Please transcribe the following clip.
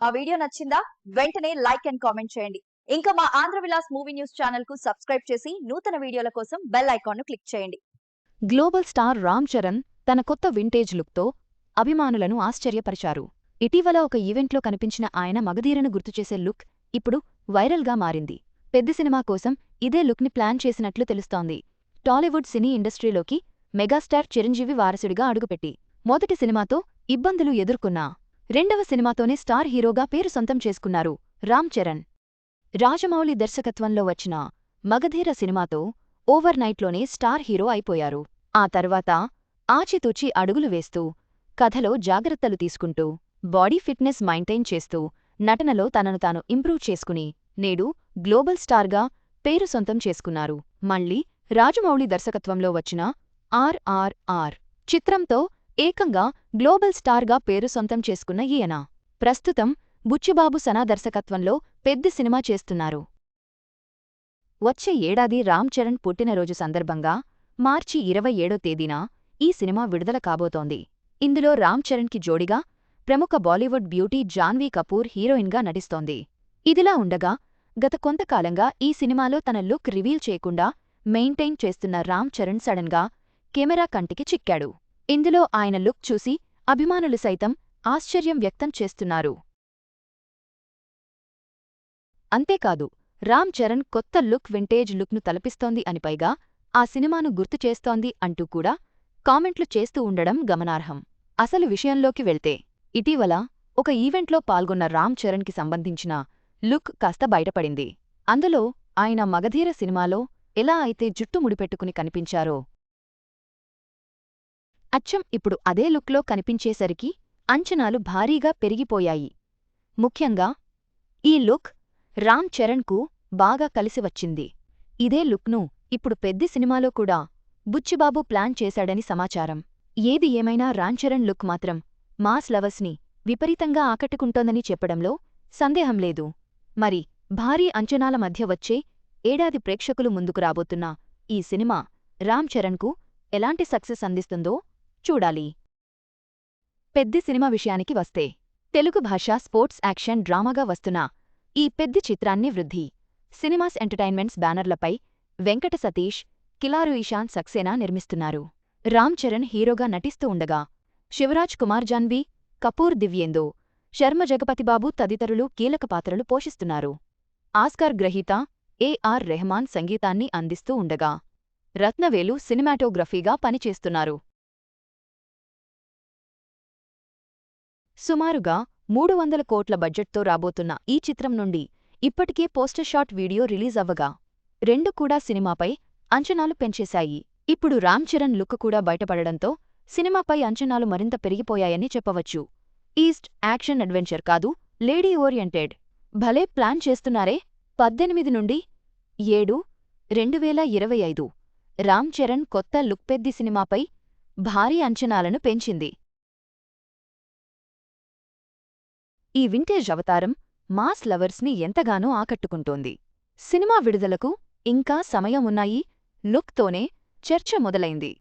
ఆ వీడియో నచ్చిందా? వెంటనే లైక్ అండ్ కామెంట్ చేయండి. ఇంకా మా ఆంధ్ర విలాస్ మూవీ న్యూస్ ఛానల్కు సబ్స్క్రైబ్ చేసి నూతన వీడియోల కోసం బెల్ ఐకాన్ను క్లిక్ చేయండి. గ్లోబల్ స్టార్ రామ్ చరణ్ తన కొత్త వింటేజ్ లుక్తో అభిమానులను ఆశ్చర్యపరిచారు. ఇటీవల ఒక ఈవెంట్లో కనిపించిన ఆయన మగధీరను గుర్తుచేసే లుక్ ఇప్పుడు వైరల్గా మారింది. పెద్ద సినిమా కోసం ఇదే లుక్ని ప్లాన్ చేసినట్లు తెలుస్తోంది. టాలీవుడ్ సినీ ఇండస్ట్రీలోకి మెగాస్టార్ చిరంజీవి వారసుడిగా అడుగుపెట్టి మొదటి సినిమాతో ఇబ్బందులు ఎదుర్కొన్నా రెండవ సినిమాతోనే స్టార్ హీరోగా పేరు సొంతం చేసుకున్నారు రామ్ చరణ్. రాజమౌళి దర్శకత్వంలో వచ్చిన మగధీర సినిమాతో ఓవర్ నైట్లోనే స్టార్ హీరో అయిపోయారు. ఆ తర్వాత ఆచితూచి అడుగులు వేస్తూ కథలో జాగ్రత్తలు తీసుకుంటూ బాడీ ఫిట్నెస్ మైంటైన్ చేస్తూ నటనలో తనను తాను ఇంప్రూవ్ చేసుకుని నేడు గ్లోబల్ స్టార్గా పేరు సొంతం చేసుకున్నారు. మళ్ళీ రాజమౌళి దర్శకత్వంలో వచ్చిన ఆర్ఆర్ఆర్ చిత్రంతో ఏకంగా గ్లోబల్ స్టార్గా పేరు సొంతం చేసుకున్న ఈయన. ప్రస్తుతం బుచ్చిబాబు సనా దర్శకత్వంలో పెద్ద సినిమా చేస్తున్నారు. వచ్చే ఏడాది రామ్ చరణ్ పుట్టినరోజు సందర్భంగా మార్చి ఇరవై ఏడో తేదీన ఈ సినిమా విడుదల కాబోతోంది. ఇందులో రామ్ చరణ్కి జోడిగా ప్రముఖ బాలీవుడ్ బ్యూటీ జాన్వీ కపూర్ హీరోయిన్గా నటిస్తోంది. ఇదిలా ఉండగా గత కొంతకాలంగా ఈ సినిమాలో తన లుక్ రివీల్ చేయకుండా మెయింటైన్ చేస్తున్న రామ్ చరణ్ సడన్గా కెమెరా కంటికి చిక్కాడు. ఇందులో ఆయన లుక్ చూసి అభిమానులు సైతం ఆశ్చర్యం వ్యక్తం చేస్తున్నారు. అంతేకాదు రామ్ చరణ్ కొత్త లుక్ వింటేజ్ లుక్ను తలపిస్తోంది అని పైగా ఆ సినిమాను గుర్తు చేస్తోంది అంటూ కూడా కామెంట్లు చేస్తూ ఉండడం గమనార్హం. అసలు విషయంలోకి వెళ్తే ఇటీవల ఒక ఈవెంట్లో పాల్గొన్న రామ్ చరణ్కి సంబంధించిన లుక్ కాస్త బయటపడింది. అందులో ఆయన మగధీర సినిమాలో ఎలా అయితే జుట్టు ముడిపెట్టుకుని కనిపించారో అచ్చం ఇప్పుడు అదే లుక్లో కనిపించేసరికి అంచనాలు భారీగా పెరిగిపోయాయి. ముఖ్యంగా ఈ లుక్ రామ్ చరణ్కు బాగా కలిసి వచ్చింది. ఇదే లుక్ను ఇప్పుడు పెద్ది సినిమాలో కూడా బుచ్చిబాబు ప్లాన్ చేశాడని సమాచారం. ఏది ఏమైనా రామ్ చరణ్ లుక్ మాత్రం మాస్ లవర్స్ని విపరీతంగా ఆకట్టుకుంటోందని చెప్పడంలో సందేహం లేదు. మరి భారీ అంచనాల మధ్య వచ్చే ఏడాది ప్రేక్షకులు ముందుకు రాబోతున్న ఈ సినిమా రామ్ చరణ్కు ఎలాంటి సక్సెస్ అందిస్తుందో చూడాలి. పెద్ది సినిమా విషయానికి వస్తే తెలుగు భాష స్పోర్ట్స్ యాక్షన్ డ్రామాగా వస్తున్న ఈ పెద్ది చిత్రాన్ని వృద్ధి. సినిమాస్ ఎంటర్టైన్మెంట్స్ బ్యానర్లపై వెంకట సతీష్ కిలారు ఈశాన్ సక్సేనా నిర్మిస్తున్నారు. రామ్ చరణ్ హీరోగా నటిస్తూ ఉండగా శివరాజ్ కుమార్ జాన్వి కపూర్ దివ్యేందో శర్మ జగపతిబాబు తదితరులు కీలక పాత్రలు పోషిస్తున్నారు. ఆస్కార్ గ్రహీత ఏఆర్ రెహమాన్ సంగీతాన్ని అందిస్తూ ఉండగా రత్నవేలు సినిమాటోగ్రఫీగా పనిచేస్తున్నారు. సుమారుగా మూడు వందల కోట్ల బడ్జెట్తో రాబోతున్న ఈ చిత్రం నుండి ఇప్పటికే పోస్టర్ షాట్ వీడియో రిలీజ్ అవ్వగా రెండు కూడా సినిమాపై అంచనాలు పెంచేశాయి. ఇప్పుడు రామ్ చరణ్ లుక్ కూడా బయటపడడంతో సినిమాపై అంచనాలు మరింత పెరిగిపోయాయని చెప్పవచ్చు. ఈస్ట్ యాక్షన్ అడ్వెంచర్ కాదు లేడీ ఓరియంటెడ్. భలే ప్లాన్ చేస్తున్నారే! పద్దెనిమిది నుండి ఏడు రెండు వేల ఇరవై ఐదు. రామ్ చరణ్ కొత్త లుక్ పెద్ది సినిమాపై భారీ అంచనాలను పెంచింది. ఈ వింటేజ్ అవతారం మాస్ లవర్స్ని ఎంతగానో ఆకట్టుకుంటోంది. సినిమా విడుదలకు ఇంకా సమయం ఉన్నాయి. లుక్తోనే చర్చ మొదలైంది.